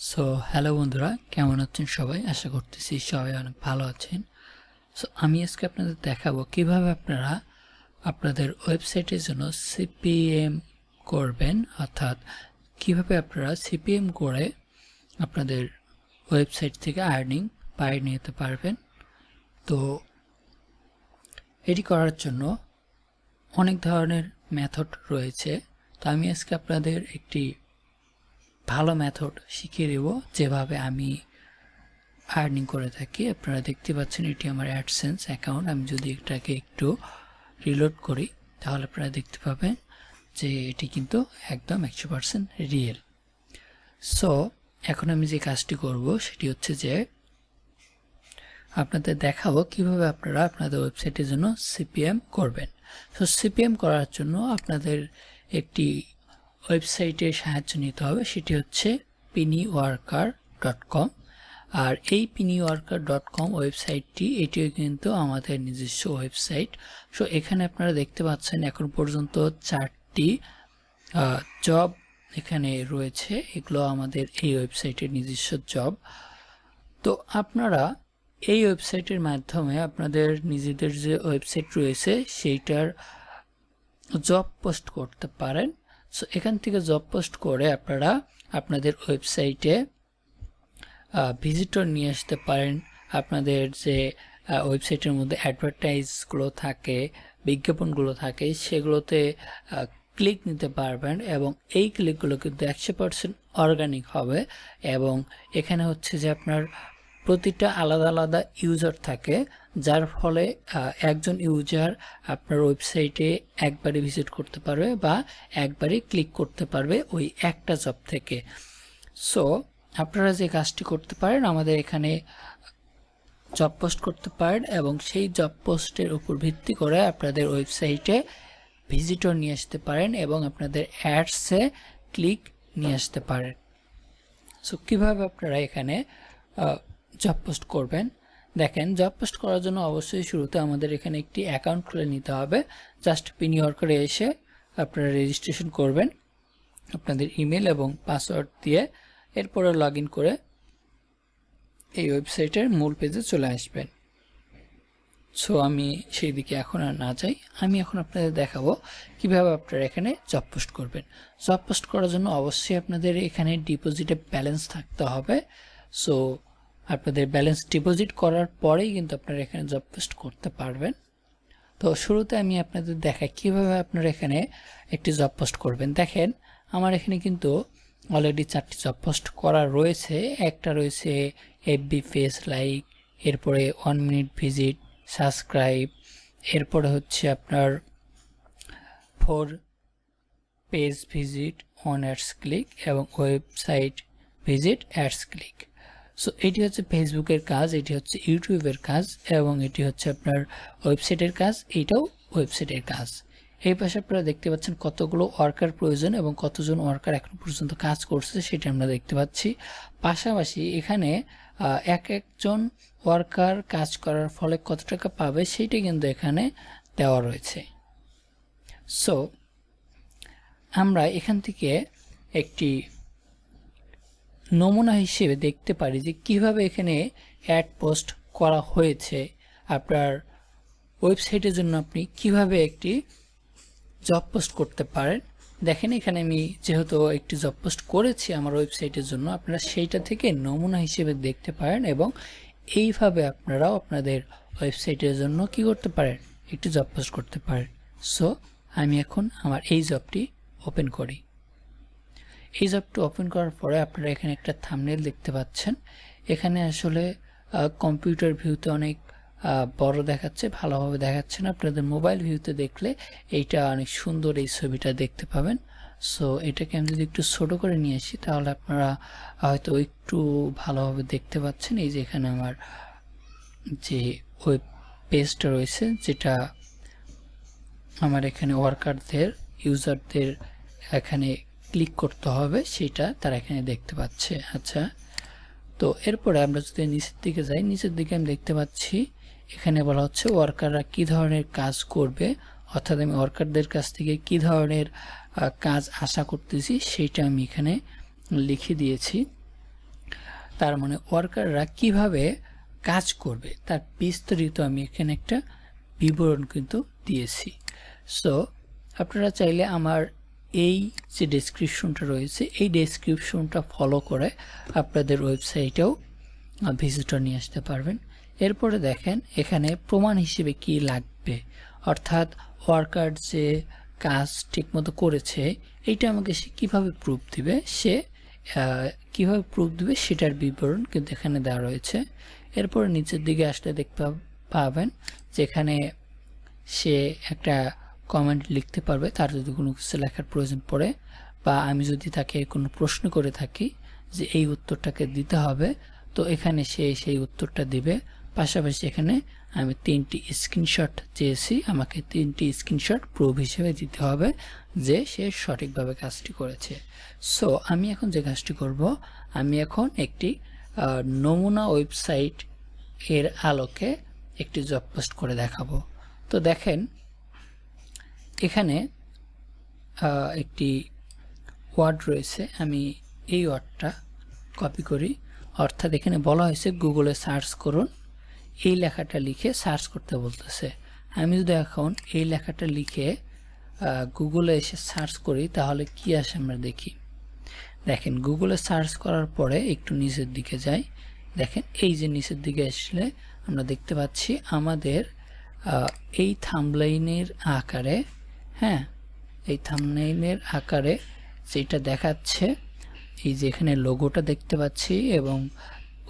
So hello বন্ধুরা, কেমন আছেন সবাই? আশা করতেছি সবাই অনেক ভালো আছেন। সো আমি আজকে আপনাদের দেখাবো কীভাবে আপনারা আপনাদের ওয়েবসাইটের জন্য সিপিএম করবেন, অর্থাৎ কীভাবে আপনারা সিপিএম করে আপনাদের ওয়েবসাইট থেকে আর্নিং পাই নিতে পারবেন। তো, এটি করার জন্য অনেক ধরনের মেথড রয়েছে। তো, আমি আজকে আপনাদের একটি ভালো মেথড শিখিয়ে দেব। যেভাবে আমি আর্নিং করে থাকি। আপনারা দেখতে পাচ্ছেন এটি আমার অ্যাডসেন্স অ্যাকাউন্ট আমি যদি এটাকে একটু রিলোড করি, তাহলে আপনারা দেখতে পাবেন যে এটি কিন্তু একদম একশো পার্সেন্ট রিয়েল সো এখন আমি যে কাজটি করব, সেটি হচ্ছে যে আপনাদের দেখাবো কীভাবে আপনারা আপনাদের ওয়েবসাইটের জন্য সিপিএম করবেন। সো সিপিএম করার জন্য আপনাদের একটি ওয়েবসাইটের সাহায্য নিতে হবে, সেটি হচ্ছে পিনি ওয়ার্কার ডট কম আর এই পিনি ওয়ার্কার ডট কম ওয়েবসাইটটি, এটিও কিন্তু আমাদের নিজস্ব ওয়েবসাইট। সো এখানে আপনারা দেখতে পাচ্ছেন এখন পর্যন্ত চারটি জব এখানে রয়েছে। এগুলো আমাদের এই ওয়েবসাইটের নিজস্ব জব তো, আপনারা এই ওয়েবসাইটের মাধ্যমে আপনাদের নিজেদের যে ওয়েবসাইট রয়েছে, সেইটার জব পোস্ট করতে পারেন। সো এখান থেকে জব পোস্ট করে আপনারা আপনাদের ওয়েবসাইটে ভিজিটর নিয়ে আসতে পারেন। আপনাদের যে ওয়েবসাইটের মধ্যে অ্যাডভার্টাইজগুলো থাকে, বিজ্ঞাপনগুলো থাকে, সেগুলোতে ক্লিক নিতে পারবেন এবং এই ক্লিকগুলো কিন্তু একশো পার্সেন্ট অর্গানিক হবে এবং এখানে হচ্ছে যে আপনার প্রতিটা আলাদা আলাদা ইউজার থাকে। যার ফলে একজন ইউজার আপনার ওয়েবসাইটে একবারে ভিজিট করতে পারবে বা একবারে ক্লিক করতে পারবে ওই একটা জব থেকে। সো, আপনারা যে কাজটি করতে পারেন, আমাদের এখানে জব পোস্ট করতে পারেন এবং সেই জব পোস্টের উপর ভিত্তি করে আপনাদের ওয়েবসাইটে ভিজিটর নিয়ে আসতে পারেন এবং আপনাদের অ্যাডসে ক্লিক নিয়ে আসতে পারেন। সো, কীভাবে আপনারা এখানে জব পোস্ট করবেন? দেখেন জব পোস্ট করার জন্য অবশ্যই শুরুতে আমাদের এখানে একটি অ্যাকাউন্ট খুলে নিতে হবে। জাস্ট পিনিওর করে এসে আপনারা রেজিস্ট্রেশন করবেন, আপনাদের ইমেল এবং পাসওয়ার্ড দিয়ে এরপরে লগ করে এই ওয়েবসাইটের মূল পেজে চলে আসবেন। সো আমি সেই দিকে এখন আর না যাই। আমি এখন আপনাদের দেখাবো কীভাবে আপনারা এখানে জব পোস্ট করবেন। জব পোস্ট করার জন্য অবশ্যই আপনাদের এখানে ডিপোজিটে ব্যালেন্স থাকতে হবে। সো আপনাদের ব্যালেন্স ডিপোজিট করার পরেই কিন্তু আপনারা এখানে জব পোস্ট করতে পারবেন। তো শুরুতে আমি আপনাদের দেখাই কীভাবে আপনারা এখানে একটি জব পোস্ট করবেন। দেখেন, আমার এখানে কিন্তু অলরেডি চারটি জব পোস্ট করা রয়েছে। একটা রয়েছে এফবি ফেস লাইক এরপরে ওয়ান মিনিট ভিজিট সাবস্ক্রাইব এরপরে হচ্ছে আপনার four page visit on ads click এবং website visit ads click so এটি হচ্ছে ফেসবুকের কাজ, এটি হচ্ছে ইউটিউবের কাজ, এবং এটি হচ্ছে আপনার ওয়েবসাইটের কাজ এইটাও ওয়েবসাইটের কাজ। এই পাশে আপনারা দেখতে পাচ্ছেন কতগুলো ওয়ার্কার প্রয়োজন এবং কতজন ওয়ার্কার এখন পর্যন্ত কাজ করছে, সেটা আমরা দেখতে পাচ্ছি। পাশাপাশি এখানে এক একজন ওয়ার্কার কাজ করার ফলে কত টাকা পাবে সেইটা কিন্তু এখানে দেওয়া রয়েছে। সো আমরা এখান থেকে একটি নমুনা হিসেবে দেখতে পারি যে কীভাবে এখানে অ্যাড পোস্ট করা হয়েছে। আপনার ওয়েবসাইটের জন্য আপনি কীভাবে একটি জব পোস্ট করতে পারেন। দেখেন, এখানে আমি যেহেতু একটি জব পোস্ট করেছি আমার ওয়েবসাইটের জন্য, আপনারা সেইটা থেকে নমুনা হিসেবে দেখতে পারেন এবং এইভাবে আপনারাও আপনাদের ওয়েবসাইটের জন্য কি করতে পারেন? একটি জব পোস্ট করতে পারেন। সো আমি এখন আমার এই জবটি ওপেন করি। এই জবটি ওপেন করার পরে আপনারা এখানে একটা থামনেল দেখতে পাচ্ছেন। এখানে আসলে কম্পিউটার ভিউতে অনেক বড় দেখাচ্ছে, ভালোভাবে দেখাচ্ছে না। আপনাদের মোবাইল ভিউতে দেখলে এইটা অনেক সুন্দর এই ছবিটা দেখতে পাবেন। সো এটাকে আমি যদি একটু ছোট করে নিয়ে আসি, তাহলে আপনারা হয়তো একটু ভালোভাবে দেখতে পাচ্ছেন। এই যে এখানে আমার যে ওয়েব পেজটা রয়েছে, যেটা আমার এখানে ওয়ার্কারদের ইউজারদের এখানে ক্লিক করতে হবে, সেটা তারা এখানে দেখতে পাচ্ছে। আচ্ছা তো এরপরে আমরা যদি নিচের দিকে যাই, নিচের দিকে আমি দেখতে পাচ্ছি, এখানে বলা হচ্ছে ওয়ার্কাররা কি ধরনের কাজ করবে, অর্থাৎ আমি ওয়ার্কারদের কাছ থেকে কি ধরনের কাজ আশা করতেছি সেইটা আমি এখানে লিখে দিয়েছি। তার মানে ওয়ার্কাররা কীভাবে কাজ করবে, তার বিস্তারিত আমি এখানে একটা বিবরণ কিন্তু দিয়েছি। সো আপনারা চাইলে আমার এই যে ডেসক্রিপশনটা রয়েছে, এই ডেসক্রিপশনটা ফলো করে আপনাদের ওয়েবসাইটেও ভিজিটর নিয়ে আসতে পারবেন। এরপরে দেখেন, এখানে প্রমাণ হিসেবে কি লাগবে? অর্থাৎ ওয়ার্কার যে কাজ ঠিকমতো করেছে, এইটা আমাকে সে কীভাবে প্রুফ দিবে? সে কীভাবে প্রুফ দিবে সেটার বিবরণ কিন্তু এখানে দেওয়া রয়েছে। এরপরে নিচের দিকে আসলে দেখতে পাব- পাবেন যেখানে সে একটা কমেন্ট লিখতে পারবে, তার যদি কোনো কিছু লেখার প্রয়োজন পড়ে, বা আমি যদি তাকে কোনো প্রশ্ন করে থাকি যে এই উত্তরটাকে দিতে হবে, তো এখানে সে সেই উত্তরটা দিবে। পাশাপাশি এখানে আমি তিনটি স্ক্রিনশট চেয়েছি, আমাকে তিনটি স্ক্রিনশট প্রুফ হিসেবে দিতে হবে যে সে সঠিকভাবে কাজটি করেছে। সো আমি এখন যে কাজটি করব, আমি এখন একটি নমুনা ওয়েবসাইট এর আলোকে একটি জব পোস্ট করে দেখাবো। তো দেখেন এখানে একটি ওয়ার্ড রয়েছে। আমি এই ওয়ার্ডটা কপি করি। অর্থাৎ এখানে বলা হয়েছে, গুগলে সার্চ করুন, এই লেখাটা লিখে সার্চ করতে বলতেছে। আমি যদি এখন এই লেখাটা লিখে গুগলে এসে সার্চ করি, তাহলে কি আসে আমরা দেখি। দেখেন, গুগলে সার্চ করার পরে একটু নিচের দিকে যাই। দেখেন, এই যে নিচের দিকে আসলে আমরা দেখতে পাচ্ছি, আমাদের এই থামলাইনের আকারে হ্যাঁ এই থামলাইনের আকারে যেটা দেখাচ্ছে, এই যে এখানে লোগোটা দেখতে পাচ্ছি এবং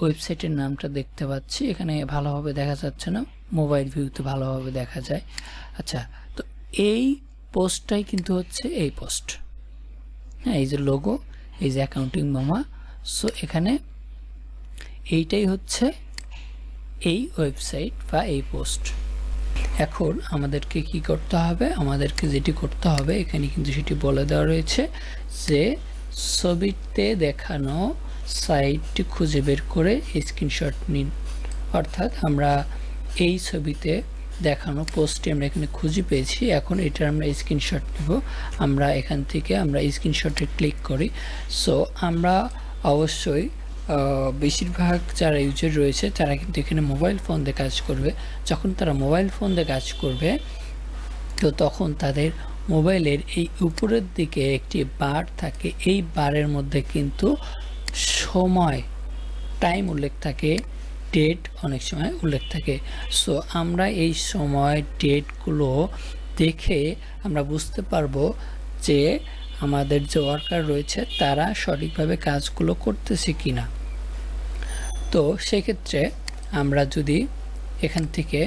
ওয়েবসাইটের নামটা দেখতে পাচ্ছি, এখানে ভালোভাবে দেখা যাচ্ছে না মোবাইল ভিউতে ভালোভাবে দেখা যায়। আচ্ছা তো এই পোস্টটাই কিন্তু হচ্ছে এই পোস্ট হ্যাঁ এই যে লোগো এই যে অ্যাকাউন্টিং মামা সো এখানে এইটাই হচ্ছে এই ওয়েবসাইট বা এই পোস্ট এখন আমাদেরকে কি করতে হবে? আমাদেরকে যেটি করতে হবে, এখানে কিন্তু সেটি বলে দেওয়া রয়েছে যে ছবিতে দেখানো সাইটটি খুঁজে বের করে স্ক্রিনশট নিন। অর্থাৎ আমরা এই ছবিতে দেখানো পোস্টটি আমরা এখানে খুঁজে পেয়েছি। এখন এটার আমরা স্ক্রিনশট নেব। আমরা এখান থেকে আমরা স্ক্রিনশটে ক্লিক করি। সো আমরা অবশ্যই বেশিরভাগ যারা ইউজার রয়েছে, তারা কিন্তু এখানে মোবাইল ফোন দিয়ে কাজ করবে। যখন তারা মোবাইল ফোন দিয়ে কাজ করবে, তো তখন তাদের মোবাইলের এই উপরের দিকে একটি বার থাকে। এই বারের মধ্যে কিন্তু সময় টাইম উল্লেখ থাকে ডেট অনেক সময় উল্লেখ থাকে। সো আমরা এই সময় ডেটগুলো দেখে আমরা বুঝতে পারব যে আমাদের যে ওয়ার্কার রয়েছে, তারা সঠিকভাবে কাজগুলো করতেছে কি না তো সেক্ষেত্রে আমরা যদি এখান থেকে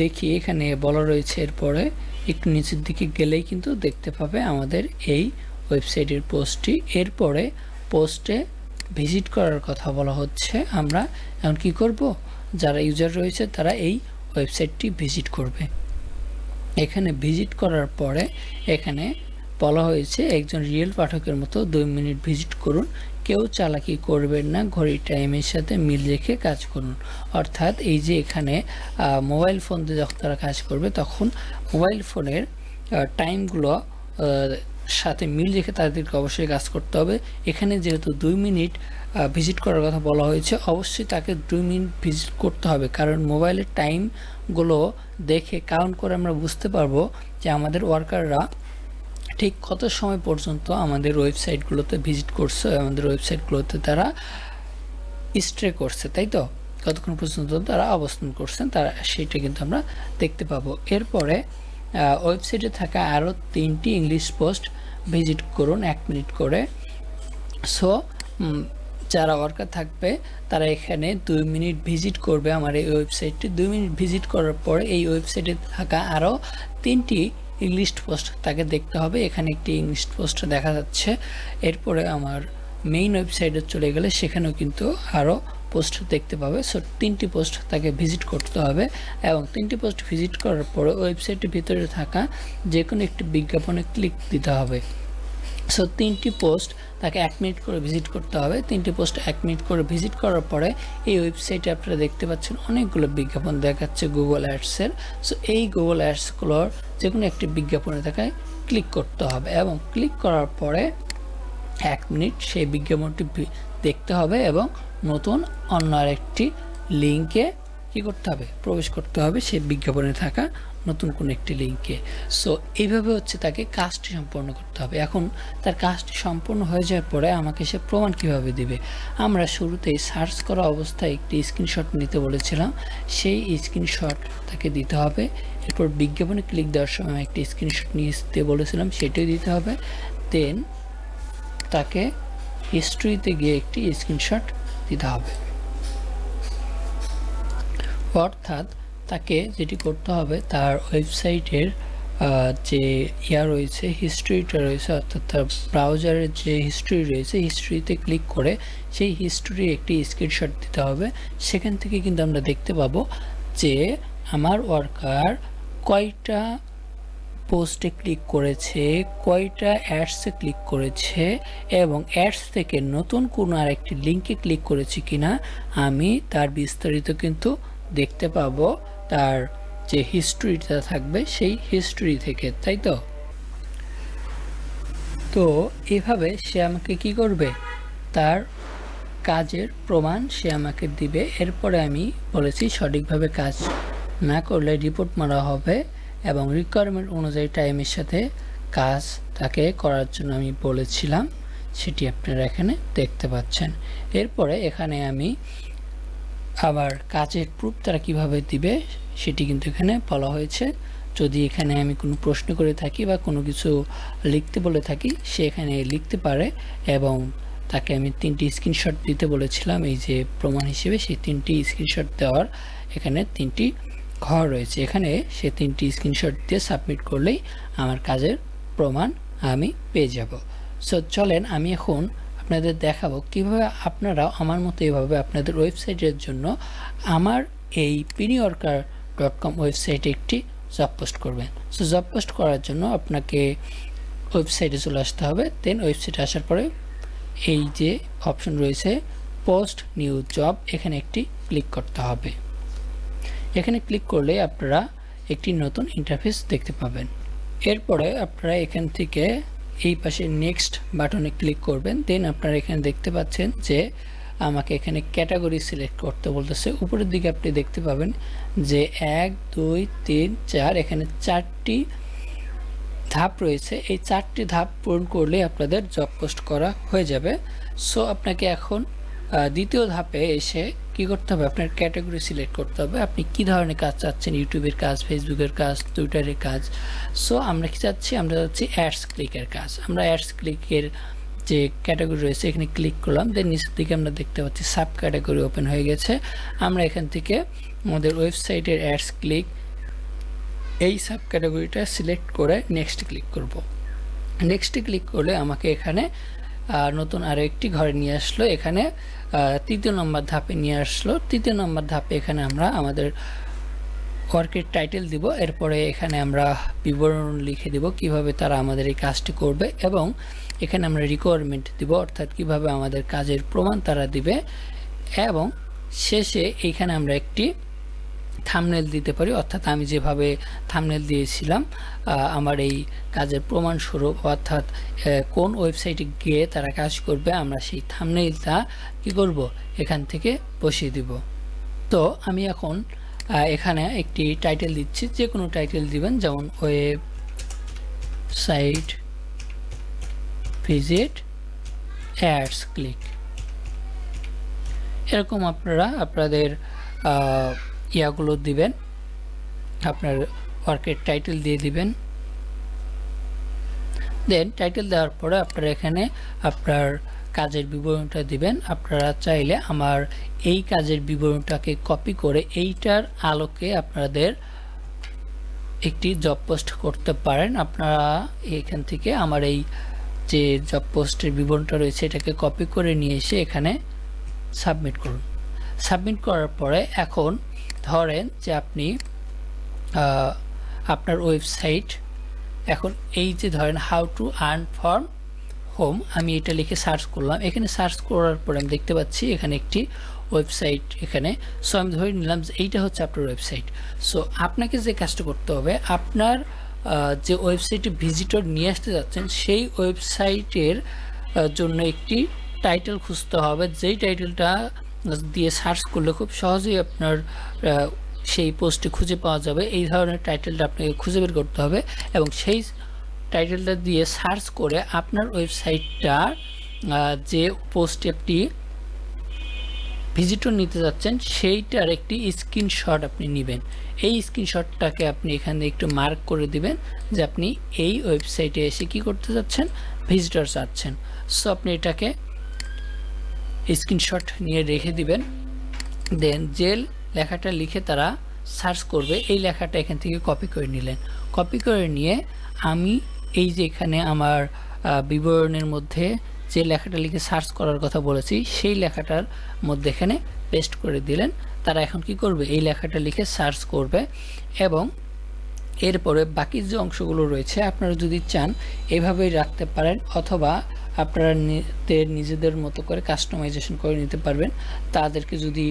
দেখি, এখানে বলা রয়েছে এরপরে একটু নিচের দিকে গেলেই কিন্তু দেখতে পাবে আমাদের এই ওয়েবসাইটের পোস্টটি। এরপরে পোস্টে ভিজিট করার কথা বলা হচ্ছে আমরা। এখন কি করব? যারা ইউজার রয়েছে তারা এই ওয়েবসাইটটি ভিজিট করবে। এখানে ভিজিট করার পরে এখানে বলা হয়েছে, একজন রিয়েল পাঠকের মতো দুই মিনিট ভিজিট করুন। কেউ চালাকি করবেন না, ঘড়ির টাইমের সাথে মিল রেখে কাজ করুন। অর্থাৎ এই যে এখানে মোবাইল ফোন দিয়ে যখন তারা কাজ করবে, তখন মোবাইল ফোনের টাইমগুলো সাথে মিল রেখে তাদেরকে অবশ্যই কাজ করতে হবে। এখানে যেহেতু দুই মিনিট ভিজিট করার কথা বলা হয়েছে, অবশ্যই তাকে দুই মিনিট ভিজিট করতে হবে। কারণ মোবাইলের টাইমগুলো দেখে কাউন্ট করে আমরা বুঝতে পারব যে আমাদের ওয়ার্কাররা ঠিক কত সময় পর্যন্ত আমাদের ওয়েবসাইটগুলোতে ভিজিট করছে, আমাদের ওয়েবসাইটগুলোতে তারা স্ট্রে করছে, তাই তো? কতক্ষণ পর্যন্ত তারা অবস্থান করছেন, তারা সেটা কিন্তু আমরা দেখতে পাবো। এরপরে ওয়েবসাইটে থাকা আরও তিনটি ইংলিশ পোস্ট ভিজিট করুন এক মিনিট করে। সো যারা ওয়ার্কার থাকবে, তারা এখানে দুই মিনিট ভিজিট করবে আমার এই ওয়েবসাইটটি। দুই মিনিট ভিজিট করার পরে এই ওয়েবসাইটে থাকা আরও তিনটি ইংলিশ পোস্ট তাকে দেখতে হবে। এখানে একটি ইংলিশ পোস্ট দেখা যাচ্ছে। এরপরে আমার মেইন ওয়েবসাইটে চলে গেলে সেখানেও কিন্তু আরও পোস্ট দেখতে পাবে। সো তিনটি পোস্ট তাকে ভিজিট করতে হবে এবং তিনটি পোস্ট ভিজিট করার পরে ওয়েবসাইটের ভিতরে থাকা যে কোনো একটি বিজ্ঞাপনে ক্লিক দিতে হবে। সো তিনটি পোস্ট তাকে এক মিনিট করে ভিজিট করতে হবে। তিনটি পোস্ট এক মিনিট করে ভিজিট করার পরে এই ওয়েবসাইটে আপনারা দেখতে পাচ্ছেন অনেকগুলো বিজ্ঞাপন দেখাচ্ছে গুগল অ্যাডসের সো এই গুগল অ্যাডসগুলোর যে কোনো একটি বিজ্ঞাপনে দেখায় ক্লিক করতে হবে এবং ক্লিক করার পরে এক মিনিট সেই বিজ্ঞাপনটি দেখতে হবে এবং নতুন অন্য আরেকটি লিঙ্কে কী করতে হবে? প্রবেশ করতে হবে সেই বিজ্ঞাপনে থাকা নতুন কোনো একটি লিঙ্কে। সো এইভাবে হচ্ছে তাকে কাজটি সম্পন্ন করতে হবে। এখন তার কাজটি সম্পূর্ণ হয়ে যাওয়ার পরে আমাকে সে প্রমাণ কীভাবে দিবে? আমরা শুরুতেই সার্চ করা অবস্থায় একটি স্ক্রিনশট নিতে বলেছিলাম। সেই স্ক্রিনশট তাকে দিতে হবে। এরপর বিজ্ঞাপনে ক্লিক দেওয়ার সময় একটি স্ক্রিনশট নিয়ে দিতে বলেছিলাম সেটাই দিতে হবে। দেন তাকে হিস্ট্রিতে গিয়ে একটি স্ক্রিনশট দিতে হবে। অর্থাৎ তাকে যেটি করতে হবে, তার ওয়েবসাইটের যে ইয়া রয়েছে হিস্ট্রিটা রয়েছে, অর্থাৎ তার ব্রাউজারের যে হিস্ট্রি রয়েছে হিস্ট্রিতে ক্লিক করে সেই হিস্ট্রির একটি স্ক্রিনশট দিতে হবে। সেখান থেকে কিন্তু আমরা দেখতে পাবো যে আমার ওয়ার্কার কয়টা পোস্টে ক্লিক করেছে, কয়টা অ্যাডসে ক্লিক করেছে এবং অ্যাডস থেকে নতুন কোনো আরেকটি লিঙ্কে ক্লিক করেছে কিনা, আমি তার বিস্তারিত কিন্তু দেখতে পাবো। তার যে হিস্ট্রিটা থাকবে সেই হিস্ট্রি থেকে, তাই তো? তো এভাবে সে আমাকে কি করবে? তার কাজের প্রমাণ সে আমাকে দিবে। এরপরে আমি বলেছি সঠিকভাবে কাজ না করলে রিপোর্ট মারা হবে এবং রিকোয়ারমেন্ট অনুযায়ী টাইমের সাথে কাজ তাকে করার জন্য আমি বলেছিলাম। সেটি আপনারা এখানে দেখতে পাচ্ছেন। এরপরে এখানে আমি আবার কাজের প্রুফ তারা কীভাবে দিবে, সেটি কিন্তু এখানে বলা হয়েছে। যদি এখানে আমি কোনো প্রশ্ন করে থাকি বা কোনো কিছু লিখতে বলে থাকি, সে এখানে লিখতে পারে এবং তাকে আমি তিনটি স্ক্রিনশট দিতে বলেছিলাম। এই যে প্রমাণ হিসেবে সেই তিনটি স্ক্রিনশট দেওয়ার এখানে তিনটি ঘর রয়েছে। এখানে সে তিনটি স্ক্রিনশট দিয়ে সাবমিট করলেই আমার কাজের প্রমাণ আমি পেয়ে যাব। সো চলেন আমি এখন আপনাদের দেখাবো কীভাবে আপনারা আমার মতো এইভাবে আপনাদের ওয়েবসাইটের জন্য আমার এই পিনিওয়ার্কার ডট কম ওয়েবসাইটে একটি জব পোস্ট করবেন। সো জব পোস্ট করার জন্য আপনাকে ওয়েবসাইটে চলে আসতে হবে। দেন ওয়েবসাইটে আসার পরে এই যে অপশন রয়েছে পোস্ট নিউ জব এখানে একটি ক্লিক করতে হবে। এখানে ক্লিক করলে আপনারা একটি নতুন ইন্টারফেস দেখতে পাবেন। এরপরে আপনারা এখান থেকে এই পাশে নেক্সট বাটনে ক্লিক করবেন দেন আপনারা এখানে দেখতে পাচ্ছেন যে আমাকে এখানে ক্যাটাগরি সিলেক্ট করতে বলতেছে। উপরের দিকে আপনি দেখতে পাবেন যে এক, দুই, তিন, চার, এখানে চারটি ধাপ রয়েছে। এই চারটি ধাপ পূরণ করলে আপনাদের জব পোস্ট করা হয়ে যাবে। সো আপনাকে এখন দ্বিতীয় ধাপে এসে কি করতে হবে? আপনার ক্যাটাগরি সিলেক্ট করতে হবে। আপনি কি ধরনের কাজ চাচ্ছেন? ইউটিউবের কাজ, ফেসবুকের কাজ, টুইটারের কাজ। সো আমরা কি চাচ্ছি? আমরা চাচ্ছি অ্যাডস ক্লিকের কাজ। আমরা অ্যাডস ক্লিকের যে ক্যাটাগরি রয়েছে, এখানে ক্লিক করলাম। দেন নিচের দিকে আমরা দেখতে পাচ্ছি সাব ক্যাটাগরি ওপেন হয়ে গেছে। আমরা এখান থেকে আমাদের ওয়েবসাইটের অ্যাডস ক্লিক এই সাব ক্যাটাগরিটা সিলেক্ট করে নেক্সট ক্লিক করব। নেক্সটে ক্লিক করলে আমাকে এখানে নতুন আরও একটি ঘরে নিয়ে আসলো। এখানে তৃতীয় নম্বর ধাপে নিয়ে আসলো। তৃতীয় নম্বর ধাপে এখানে আমরা আমাদের ওয়ার্কের টাইটেল দিব। এরপরে এখানে আমরা বিবরণ লিখে দিব কীভাবে তারা আমাদের এই কাজটি করবে এবং এখানে আমরা রিকোয়ারমেন্ট দিব, অর্থাৎ কীভাবে আমাদের কাজের প্রমাণ তারা দিবে। এবং শেষে এইখানে আমরা একটি থামনেল দিতে পারি, অর্থাৎ আমি যেভাবে থামনেল দিয়েছিলাম আমার এই কাজের প্রমাণস্বরূপ, অর্থাৎ কোন ওয়েবসাইটে গিয়ে তারা কাজ করবে, আমরা সেই থামনেলটা কি করব? এখান থেকে বসিয়ে দিব। তো আমি এখন এখানে একটি টাইটেল দিচ্ছি যে কোনো টাইটেল দিবেন, যেমন website visit ads click এরকম আপনারা আপনাদের ইয়াগুলো দিবেন, আপনার ওয়ার্কের টাইটেল দিয়ে দিবেন। দেন টাইটেল দেওয়ার পরে আপনারা এখানে আপনার কাজের বিবরণটা দিবেন। আপনারা চাইলে আমার এই কাজের বিবরণটাকে কপি করে এইটার আলোকে আপনাদের একটি জব পোস্ট করতে পারেন। আপনারা এখান থেকে আমার এই যে জব পোস্টের বিবরণটা রয়েছে, এটাকে কপি করে নিয়ে এসে এখানে সাবমিট করুন। সাবমিট করার পরে এখন ধরেন যে আপনি আপনার ওয়েবসাইট, এখন এই যে ধরেন how to earn from home আমি এটা লিখে সার্চ করলাম। এখানে সার্চ করার পরে আমি দেখতে পাচ্ছি এখানে একটি ওয়েবসাইট এখানে। সো আমি ধরে নিলাম যে এইটা হচ্ছে আপনার ওয়েবসাইট সো আপনাকে যে কাজটা করতে হবে, আপনার যে ওয়েবসাইটে ভিজিটর নিয়ে আসতে যাচ্ছেন, সেই ওয়েবসাইটের জন্য একটি টাইটেল খুঁজতে হবে। যেই টাইটেলটা দিয়ে সার্চ করলে খুব সহজেই আপনার সেই পোস্টটি খুঁজে পাওয়া যাবে। এই ধরনের টাইটেলটা আপনাকে খুঁজে বের করতে হবে এবং সেই টাইটেলটা দিয়ে সার্চ করে আপনার ওয়েবসাইটটার যে পোস্ট আপনি ভিজিটর নিতে যাচ্ছেন সেইটার একটি স্ক্রিনশট আপনি নেবেন। এই স্ক্রিনশটটাকে আপনি এখানে একটু মার্ক করে দিবেন যে আপনি এই ওয়েবসাইটে এসে কি করতে যাচ্ছেন? ভিজিটর চাচ্ছেন সো আপনি এটাকে স্ক্রিনশট নিয়ে রেখে দিবেন। দেন যে লেখাটা লিখে তারা সার্চ করবে, এই লেখাটা এখান থেকে কপি করে নিলেন। কপি করে নিয়ে আমি এই যে এখানে আমার বিবরণের মধ্যে যে লেখাটা লিখে সার্চ করার কথা বলেছি, সেই লেখাটার মধ্যে এখানে পেস্ট করে দিলেন। তারা এখন কি করবে? এই লেখাটা লিখে সার্চ করবে এবং এরপরে বাকি যে অংশগুলো রয়েছে, আপনারা যদি চান এভাবেই রাখতে পারেন অথবা আপনারা নিজেদের মতো করে কাস্টমাইজেশন করে নিতে পারবেন। তাদেরকে যদি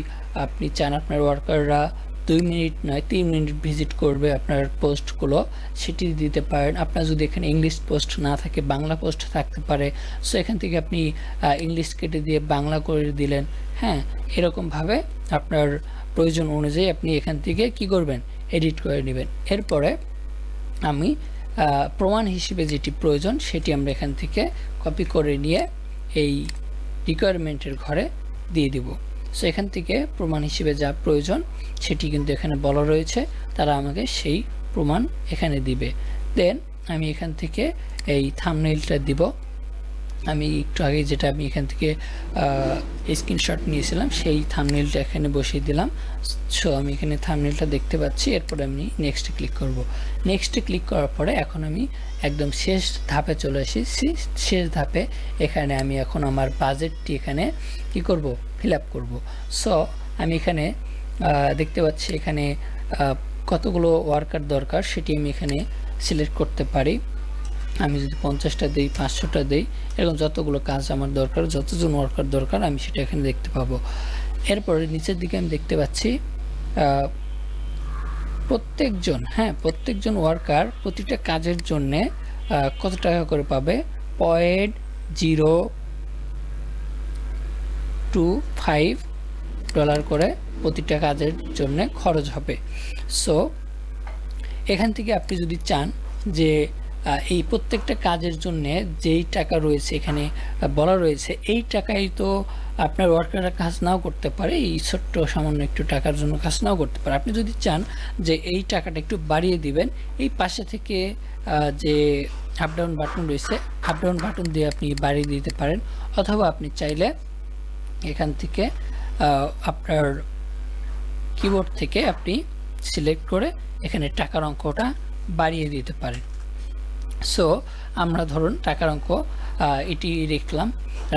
আপনি চান আপনার ওয়ার্কাররা দুই মিনিট নয়, তিন মিনিট ভিজিট করবে আপনার পোস্টগুলো সেটি দিতে পারেন। আপনার যদি এখানে ইংলিশ পোস্ট না থাকে, বাংলা পোস্ট থাকতে পারে সো এখান থেকে আপনি ইংলিশ কেটে দিয়ে বাংলা করে দিলেন। হ্যাঁ এরকমভাবে আপনার প্রয়োজন অনুযায়ী আপনি এখান থেকে কি করবেন? এডিট করে নেবেন। এরপরে আমি প্রমাণ হিসেবে যেটি প্রয়োজন, সেটি আমরা এখান থেকে কপি করে নিয়ে এই রিকোয়ারমেন্টের ঘরে দিয়ে দিব। সো এখান থেকে প্রমাণ হিসেবে যা প্রয়োজন, সেটি কিন্তু এখানে বলা রয়েছে। তারা আমাকে সেই প্রমাণ এখানে দিবে। দেন আমি এখান থেকে এই থামনেইলটা দিব। আমি একটু আগে যেটা আমি এখান থেকে স্ক্রিনশট নিয়েছিলাম, সেই থামনেলটা এখানে বসিয়ে দিলাম। সো আমি এখানে থামনেলটা দেখতে পাচ্ছি। এরপরে আমি নেক্সটে ক্লিক করব। নেক্সটে ক্লিক করার পরে এখন আমি একদম শেষ ধাপে চলে এসেছি। শেষ ধাপে এখানে আমি এখন আমার বাজেটটি এখানে কি করব? ফিল আপ করব। সো আমি এখানে দেখতে পাচ্ছি এখানে কতগুলো ওয়ার্কার দরকার সেটি আমি এখানে সিলেক্ট করতে পারি। আমি যদি পঞ্চাশটা দিই, পাঁচশোটা দিই, এরকম যতগুলো কাজ আমার দরকার, যতজন ওয়ার্কার দরকার, আমি সেটা এখানে দেখতে পাবো। এরপরে নিচের দিকে আমি দেখতে পাচ্ছি প্রত্যেকজন হ্যাঁ প্রত্যেকজন ওয়ার্কার প্রতিটা কাজের জন্যে কত টাকা করে পাবে? Point zero two five dollar করে প্রতিটা কাজের জন্য খরচ হবে। সো এখান থেকে আপনি যদি চান যে এই প্রত্যেকটা কাজের জন্য যেই টাকা রয়েছে এখানে বলা রয়েছে, এই টাকাই তো আপনার ওয়ার্কাররা কাজ নাও করতে পারে, এই ছোট্ট সামান্য একটু টাকার জন্য কাজ নাও করতে পারে। আপনি যদি চান যে এই টাকাটা একটু বাড়িয়ে দিবেন, এই পাশে থেকে যে আপ ডাউন বাটন রয়েছে আপ ডাউন বাটন দিয়ে আপনি বাড়িয়ে দিতে পারেন, অথবা আপনি চাইলে এখান থেকে আপনার কিবোর্ড থেকে আপনি সিলেক্ট করে এখানে টাকার অঙ্কটা বাড়িয়ে দিতে পারেন। সো আমরা ধরুন টাকার অঙ্ক এটি রেখলাম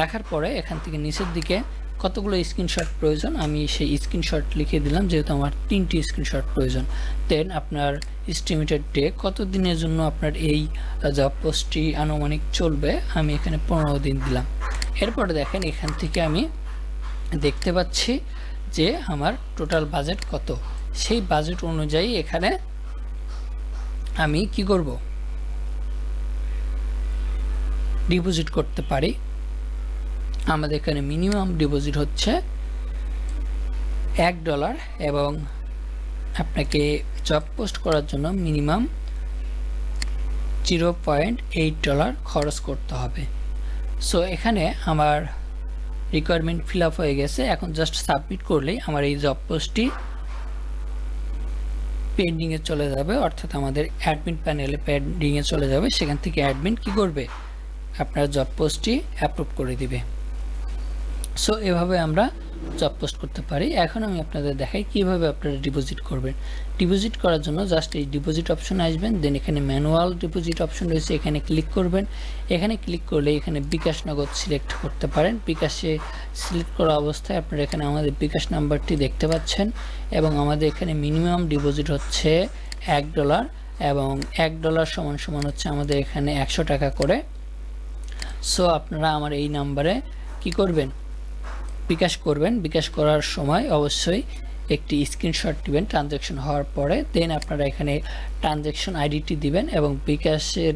রাখার পরে এখান থেকে নিচের দিকে কতগুলো স্ক্রিনশট প্রয়োজন, আমি সেই স্ক্রিনশট লিখে দিলাম, যেহেতু আমার তিনটি স্ক্রিনশট প্রয়োজন। দেন আপনার এস্টিমেটেড ডে কত দিনের জন্য আপনার এই জব পোস্টটি আনুমানিক চলবে, আমি এখানে পনেরো দিন দিলাম। এরপরে দেখেন, এখান থেকে আমি দেখতে পাচ্ছি যে আমার টোটাল বাজেট কত। সেই বাজেট অনুযায়ী এখানে আমি কি করব? ডিপোজিট করতে পারি। আমাদের এখানে মিনিমাম ডিপোজিট হচ্ছে এক ডলার এবং আপনাকে জব পোস্ট করার জন্য minimum zero point eight dollar খরচ করতে হবে। সো এখানে আমার রিকোয়ারমেন্ট ফিল আপ হয়ে গেছে। এখন জাস্ট সাবমিট করলেই আমার এই জব পোস্টটি পেন্ডিংয়ে চলে যাবে। অর্থাৎ আমাদের অ্যাডমিন প্যানেলে পেন্ডিংয়ে চলে যাবে। সেখান থেকে অ্যাডমিন কি করবে? আপনার জব পোস্টটি অ্যাপ্রুভ করে দিবে। সো এভাবে আমরা জব পোস্ট করতে পারি। এখন আমি আপনাদের দেখাই কীভাবে আপনারা ডিপোজিট করবেন। ডিপোজিট করার জন্য জাস্ট এই ডিপোজিট অপশন আসবেন দেন এখানে ম্যানুয়াল ডিপোজিট অপশন রয়েছে, এখানে ক্লিক করবেন। এখানে ক্লিক করলে এখানে বিকাশ নগদ সিলেক্ট করতে পারেন। বিকাশে সিলেক্ট করা অবস্থায় আপনারা এখানে আমাদের বিকাশ নাম্বারটি দেখতে পাচ্ছেন এবং আমাদের এখানে মিনিমাম ডিপোজিট হচ্ছে এক ডলার এবং এক ডলার সমান সমান হচ্ছে আমাদের এখানে একশো টাকা করে সো আপনারা আমার এই নাম্বারে কি করবেন? বিকাশ করবেন। বিকাশ করার সময় অবশ্যই একটি স্ক্রিনশট দিবেন ট্রানজ্যাকশন হওয়ার পরে। দেন আপনারা এখানে ট্রানজ্যাকশন আইডিটি দিবেন এবং বিকাশের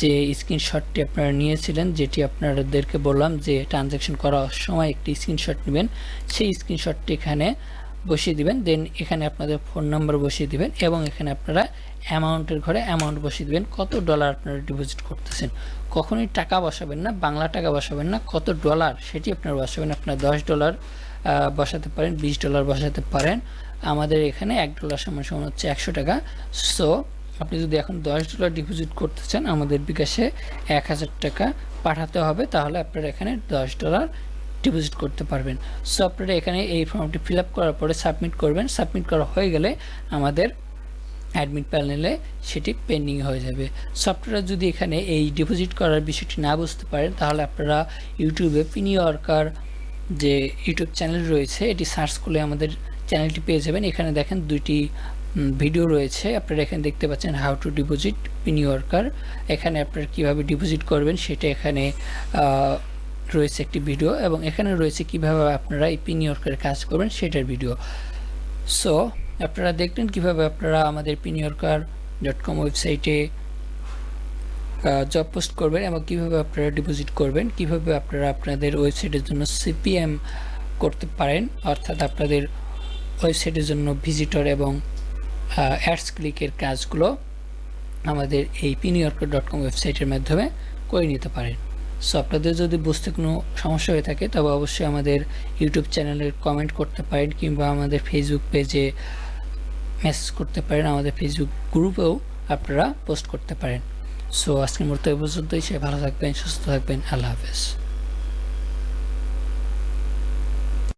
যে স্ক্রিনশটটি আপনারা নিয়েছিলেন, যেটি আপনাদেরকে বললাম যে ট্রানজ্যাকশন করার সময় একটি স্ক্রিনশট নেবেন, সেই স্ক্রিনশটটি এখানে বসিয়ে দিবেন। দেন এখানে আপনাদের ফোন নাম্বার বসিয়ে দিবেন এবং এখানে আপনারা অ্যামাউন্টের ঘরে অ্যামাউন্ট বসিয়ে দিবেন। কত ডলার আপনারা ডিপোজিট করতেছেন? কখনোই টাকা বসাবেন না, বাংলা টাকা বসাবেন না। কত ডলার সেটি আপনারা বসাবেন, আপনার দশ ডলার বসাতে পারেন, বিশ ডলার বসাতে পারেন। আমাদের এখানে এক ডলার সমান সমান হচ্ছে একশো টাকা। সো আপনি যদি এখন দশ ডলার ডিপোজিট করতে চান, আমাদের বিকাশে এক হাজার টাকা পাঠাতে হবে, তাহলে আপনারা এখানে দশ ডলার ডিপোজিট করতে পারবেন। সো আপনারা এখানে এই ফর্মটি ফিল আপ করার পরে সাবমিট করবেন। সাবমিট করা হয়ে গেলে আমাদের অ্যাডমিট প্যানেলে সেটি পেন্ডিং হয়ে যাবে। সফটওয়্যার যদি এখানে এই ডিপোজিট করার বিষয়টি না বুঝতে পারেন, তাহলে আপনারা ইউটিউবে পিনি ওয়ার্কার যে ইউটিউব চ্যানেল রয়েছে, এটি সার্চ করলে আমাদের চ্যানেলটি পেয়ে যাবেন। এখানে দেখেন দুইটি ভিডিও রয়েছে। আপনারা এখানে দেখতে পাচ্ছেন হাউ টু ডিপোজিট পিনি ওয়ার্কার। এখানে আপনারা কীভাবে ডিপোজিট করবেন সেটা এখানে রয়েছে একটি ভিডিও এবং এখানে রয়েছে কীভাবে আপনারা এই পিনি ওয়ার্কারের কাজ করবেন সেটার ভিডিও। সো আপনারা দেখলেন কীভাবে আপনারা আমাদের পিনিয়রকার ডট কম ওয়েবসাইটে জব পোস্ট করবেন এবং কীভাবে আপনারা ডিপোজিট করবেন, কীভাবে আপনারা আপনাদের ওয়েবসাইটের জন্য সিপিএম করতে পারেন, অর্থাৎ আপনাদের ওয়েবসাইটের জন্য ভিজিটর এবং অ্যাডস ক্লিকের কাজগুলো আমাদের এই পিনিয়র্কার ডট কম ওয়েবসাইটের মাধ্যমে করে নিতে পারেন। সো আপনাদের যদি বুঝতে কোনো সমস্যা হয়ে থাকে, তবে অবশ্যই আমাদের ইউটিউব চ্যানেলে কমেন্ট করতে পারেন কিংবা আমাদের ফেসবুক পেজে মেসেজ করতে পারেন, আমাদের ফেসবুক গ্রুপেও আপনারা পোস্ট করতে পারেন। সো আজকের মূর্ত এ পর্যন্তই। সে ভালো থাকবেন, সুস্থ থাকবেন। আল্লাহ হাফেজ।